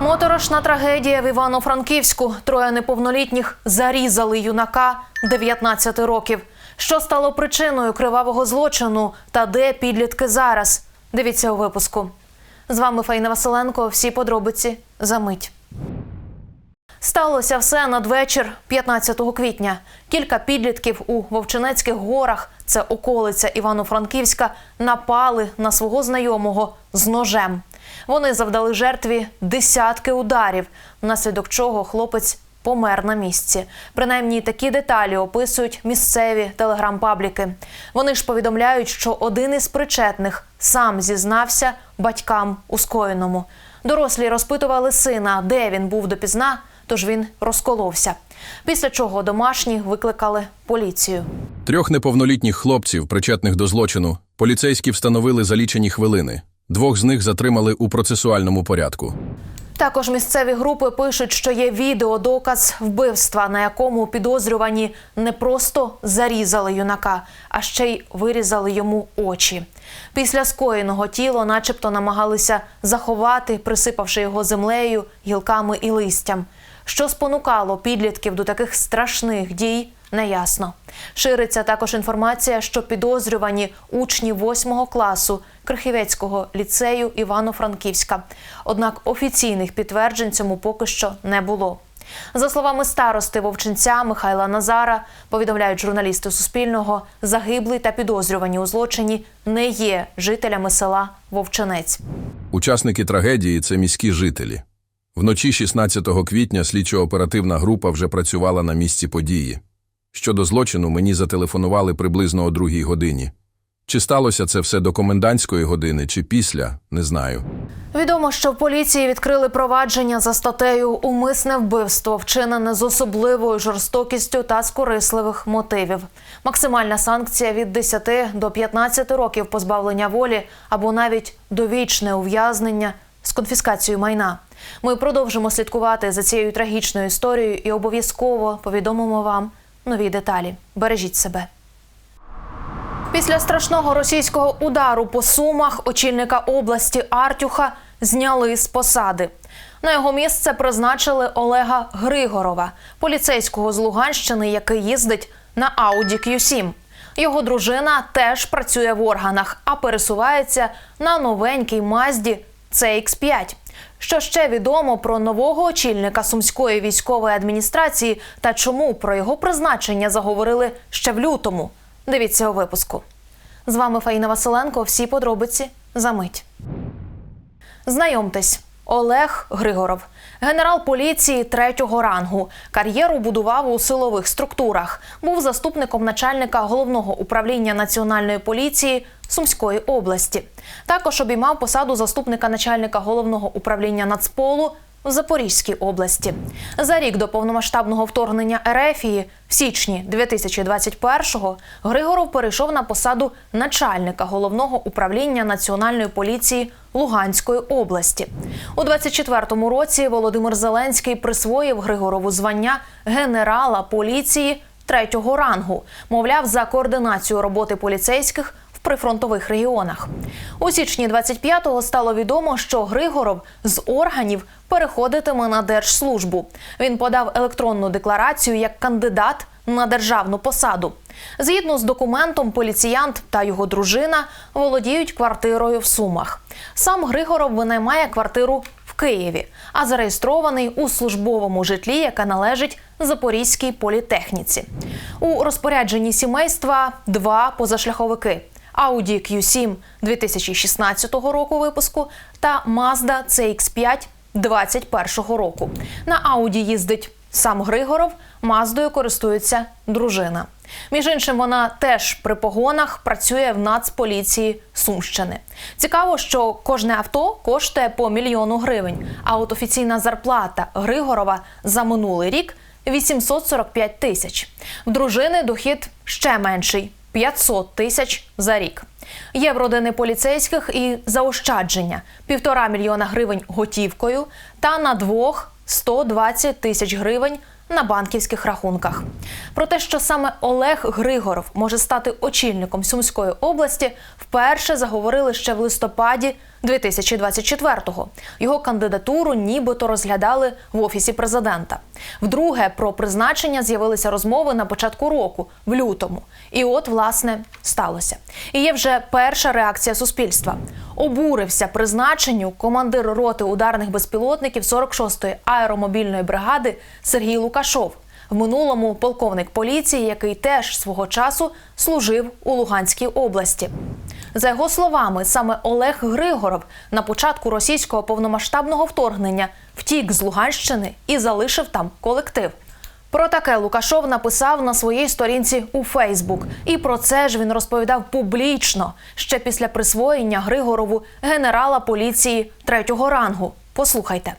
Моторошна трагедія в Івано-Франківську. Троє неповнолітніх зарізали юнака 19 років. Що стало причиною кривавого злочину та де підлітки зараз? Дивіться у випуску. З вами Фаїна Василенко. Всі подробиці за мить. Сталося все надвечір 15 квітня. Кілька підлітків у Вовчинецьких горах, це околиця Івано-Франківська, напали на свого знайомого з ножем. Вони завдали жертві десятки ударів, внаслідок чого хлопець помер на місці. Принаймні такі деталі описують місцеві телеграм-пабліки. Вони ж повідомляють, що один із причетних сам зізнався батькам у скоєному. Дорослі розпитували сина, де він був допізна, тож він розколовся. Після чого домашні викликали поліцію. Трьох неповнолітніх хлопців, причетних до злочину, поліцейські встановили за лічені хвилини. Двох з них затримали у процесуальному порядку. Також місцеві групи пишуть, що є відеодоказ вбивства, на якому підозрювані не просто зарізали юнака, а ще й вирізали йому очі. Після скоєного тіло, начебто, намагалися заховати, присипавши його землею, гілками і листям. Що спонукало підлітків до таких страшних дій, неясно. Шириться також інформація, що підозрювані учні 8 класу Крихівецького ліцею Івано-Франківська. Однак офіційних підтверджень цьому поки що не було. За словами старости Вовчинця Михайла Назара, повідомляють журналісти Суспільного, загиблий та підозрювані у злочині не є жителями села Вовчинець. Учасники трагедії це міські жителі. Вночі 16 квітня слідчо-оперативна група вже працювала на місці події. Щодо злочину мені зателефонували приблизно о другій годині. Чи сталося це все до комендантської години, чи після, не знаю. Відомо, що в поліції відкрили провадження за статтею Умисне вбивство, вчинене з особливою жорстокістю та з корисливих мотивів. Максимальна санкція від 10 до 15 років позбавлення волі або навіть довічне ув'язнення з конфіскацією майна. Ми продовжимо слідкувати за цією трагічною історією і обов'язково повідомимо вам нові деталі. Бережіть себе. Після страшного російського удару по сумах очільника області Артюха зняли з посади. На його місце призначили Олега Григорова, поліцейського з Луганщини, який їздить на Audi Q7. Його дружина теж працює в органах, а пересувається на новенькій Мазді CX-5. Що ще відомо про нового очільника сумської військової адміністрації та чому про його призначення заговорили ще в лютому? Дивіться у випуску. З вами Фаїна Василенко. Всі подробиці за мить. Знайомтесь, Олег Григоров, генерал поліції третього рангу. Кар'єру будував у силових структурах. Був заступником начальника головного управління національної поліції Сумської області. Також обіймав посаду заступника начальника головного управління Нацполу в Запорізькій області. За рік до повномасштабного вторгнення Ерефії в січні 2021-го Григоров перейшов на посаду начальника головного управління національної поліції Луганської області. У 24-му році Володимир Зеленський присвоїв Григорову звання генерала поліції третього рангу, мовляв, за координацію роботи поліцейських в прифронтових регіонах. У січні 25-го стало відомо, що Григоров з органів переходитиме на держслужбу. Він подав електронну декларацію як кандидат на державну посаду. Згідно з документом, поліціянт та його дружина володіють квартирою в Сумах. Сам Григоров винаймає квартиру в Києві, а зареєстрований у службовому житлі, яке належить Запорізькій політехніці. У розпорядженні сімейства два позашляховики. Audi Q7 2016 року випуску та Mazda CX-5 2021 року. На Audi їздить сам Григоров, Маздою користується дружина. Між іншим, вона теж при погонах працює в Нацполіції Сумщини. Цікаво, що кожне авто коштує по мільйону гривень. А от офіційна зарплата Григорова за минулий рік 845 тисяч. В дружини дохід ще менший 500 тисяч за рік. Є в родини поліцейських і заощадження півтора мільйона гривень готівкою та на двох 120 тисяч гривень на банківських рахунках. Про те, що саме Олег Григоров може стати очільником Сумської області, вперше заговорили ще в листопаді 2024-го. Його кандидатуру нібито розглядали в офісі президента. Вдруге про призначення з'явилися розмови на початку року, в лютому. І от, власне, сталося. І є вже перша реакція суспільства. Обурився призначенню командир роти ударних безпілотників 46-ї аеромобільної бригади Сергій Лукашов. В минулому полковник поліції, який теж свого часу служив у Луганській області. За його словами, саме Олег Григоров на початку російського повномасштабного вторгнення втік з Луганщини і залишив там колектив. Про таке Лукашов написав на своїй сторінці у Фейсбук, і про це ж він розповідав публічно ще після присвоєння Григорову генерала поліції третього рангу. Послухайте.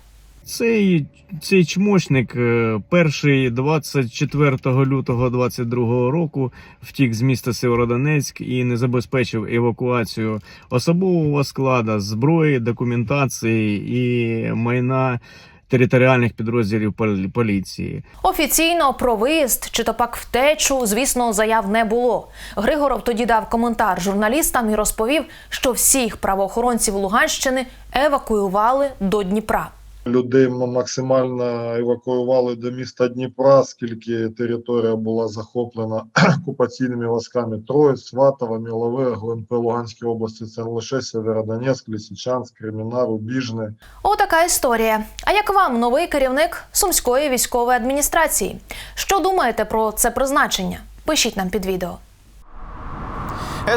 Цей, цей чмошник е, перший 24 лютого 22 року втік з міста Сєвєродонецьк і не забезпечив евакуацію особового складу, зброї, документації і майна територіальних підрозділів поліції. Офіційно про виїзд чи то пак втечу, звісно, заяв не було. Григоров тоді дав коментар журналістам і розповів, що всіх правоохоронців Луганщини евакуювали до Дніпра. Людей максимально евакуювали до міста Дніпра, скільки територія була захоплена окупаційними військами Троїць, Сватова, Мілове, ГУНП Луганської області. Це лише Сєвєродонецьк, Лисичанськ, Кремінар, Убіжне. Отака історія. А як вам новий керівник сумської військової адміністрації? Що думаєте про це призначення? Пишіть нам під відео.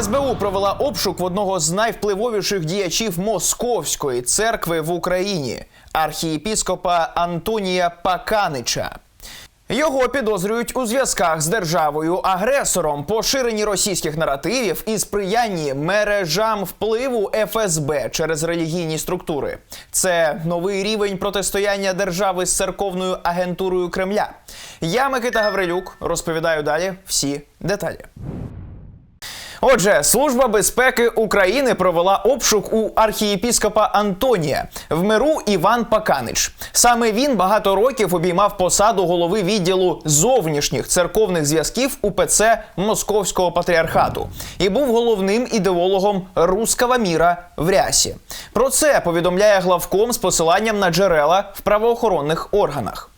СБУ провела обшук в одного з найвпливовіших діячів Московської церкви в Україні архієпіскопа Антонія Паканича. Його підозрюють у зв'язках з державою агресором, поширенні російських наративів і сприянні мережам впливу ФСБ через релігійні структури. Це новий рівень протистояння держави з церковною агентурою Кремля. Я Микита Гаврилюк розповідаю далі всі деталі. Отже, служба безпеки України провела обшук у архієпіскопа Антонія в миру Іван Паканич. Саме він багато років обіймав посаду голови відділу зовнішніх церковних зв'язків УПЦ Московського патріархату і був головним ідеологом руского міра в рясі. Про це повідомляє главком з посиланням на джерела в правоохоронних органах.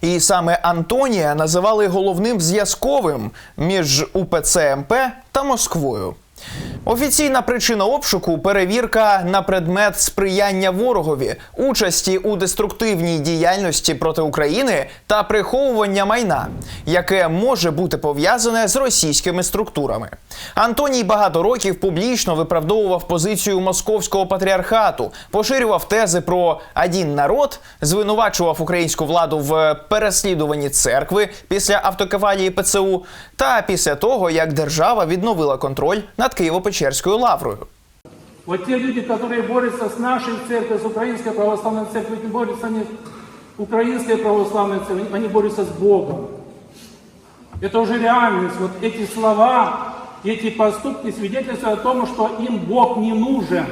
І саме Антонія називали головним зв'язковим між УПЦ МП та Москвою. Офіційна причина обшуку перевірка на предмет сприяння ворогові, участі у деструктивній діяльності проти України та приховування майна, яке може бути пов'язане з російськими структурами. Антоній багато років публічно виправдовував позицію московського патріархату, поширював тези про один народ, звинувачував українську владу в переслідуванні церкви після автокефалії ПЦУ та після того, як держава відновила контроль над Києво-Печерською лаврою. Вот те люди, которые борются с нашей церковью, с украинской православной церковью, не борются не украинской православной церковью, они борются с Богом. Это уже реальность. Вот эти слова, эти поступки свидетельствуют о том, что им Бог не нужен.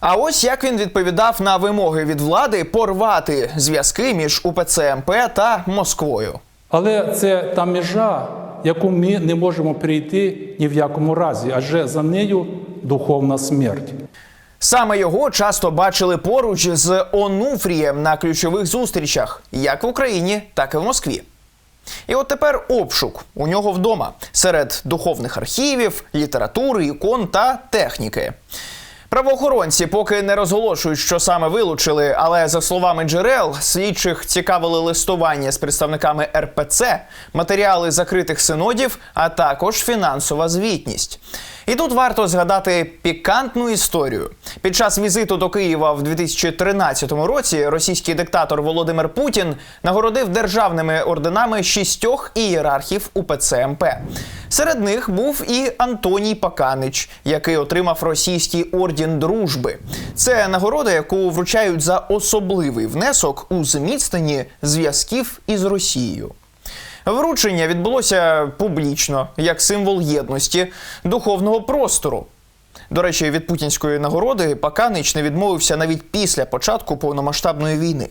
А ось як він відповідав на вимоги від влади порвати зв'язки між УПЦ МП та Москвою. Але це та межа, яку ми не можемо прийти ні в якому разі, адже за нею духовна смерть. Саме його часто бачили поруч з Онуфрієм на ключових зустрічах, як в Україні, так і в Москві. І от тепер обшук у нього вдома серед духовних архівів, літератури, ікон та техніки. Правоохоронці поки не розголошують, що саме вилучили, але за словами джерел, слідчих цікавили листування з представниками РПЦ, матеріали закритих синодів, а також фінансова звітність. І тут варто згадати пікантну історію. Під час візиту до Києва в 2013 році російський диктатор Володимир Путін нагородив державними орденами шістьох ієрархів УПЦ МП. Серед них був і Антоній Паканич, який отримав російський орден дружби. Це нагорода, яку вручають за особливий внесок у зміцненні зв'язків із Росією. Вручення відбулося публічно як символ єдності духовного простору. До речі, від путінської нагороди Паканич не відмовився навіть після початку повномасштабної війни.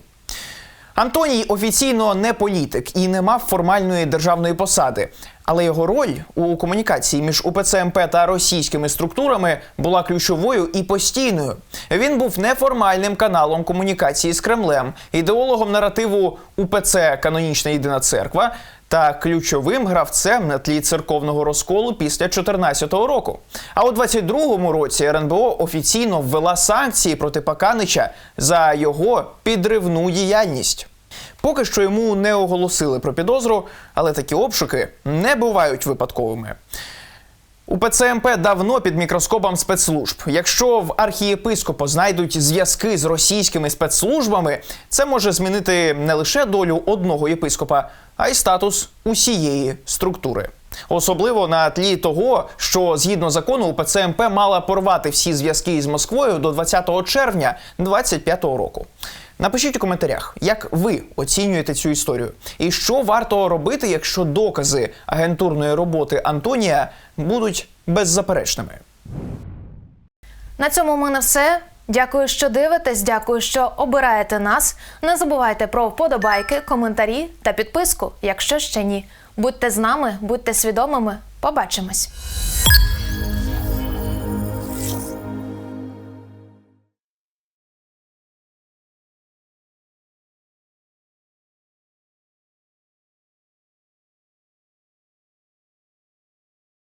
Антоній офіційно не політик і не мав формальної державної посади, Але його роль у комунікації між УПЦ та російськими структурами була ключовою і постійною. Він був неформальним каналом комунікації з Кремлем, ідеологом наративу УПЦ Канонічна Єдина Церква та ключовим гравцем на тлі церковного розколу після 2014 року. А у 22-му році РНБО офіційно ввела санкції проти Паканича за його підривну діяльність. Поки що йому не оголосили про підозру, але такі обшуки не бувають випадковими. У ПЦМП давно під мікроскопом спецслужб. Якщо в архієпископа знайдуть зв'язки з російськими спецслужбами, це може змінити не лише долю одного єпископа, а й статус усієї структури. Особливо на тлі того, що згідно закону УПЦ МП мала порвати всі зв'язки із Москвою до 20 червня 2025 року. Напишіть у коментарях, як ви оцінюєте цю історію, і що варто робити, якщо докази агентурної роботи Антонія будуть беззаперечними. На цьому в мене все. Дякую, що дивитесь. Дякую, що обираєте нас. Не забувайте про вподобайки, коментарі та підписку, якщо ще ні. Будьте з нами, будьте свідомими. Побачимось.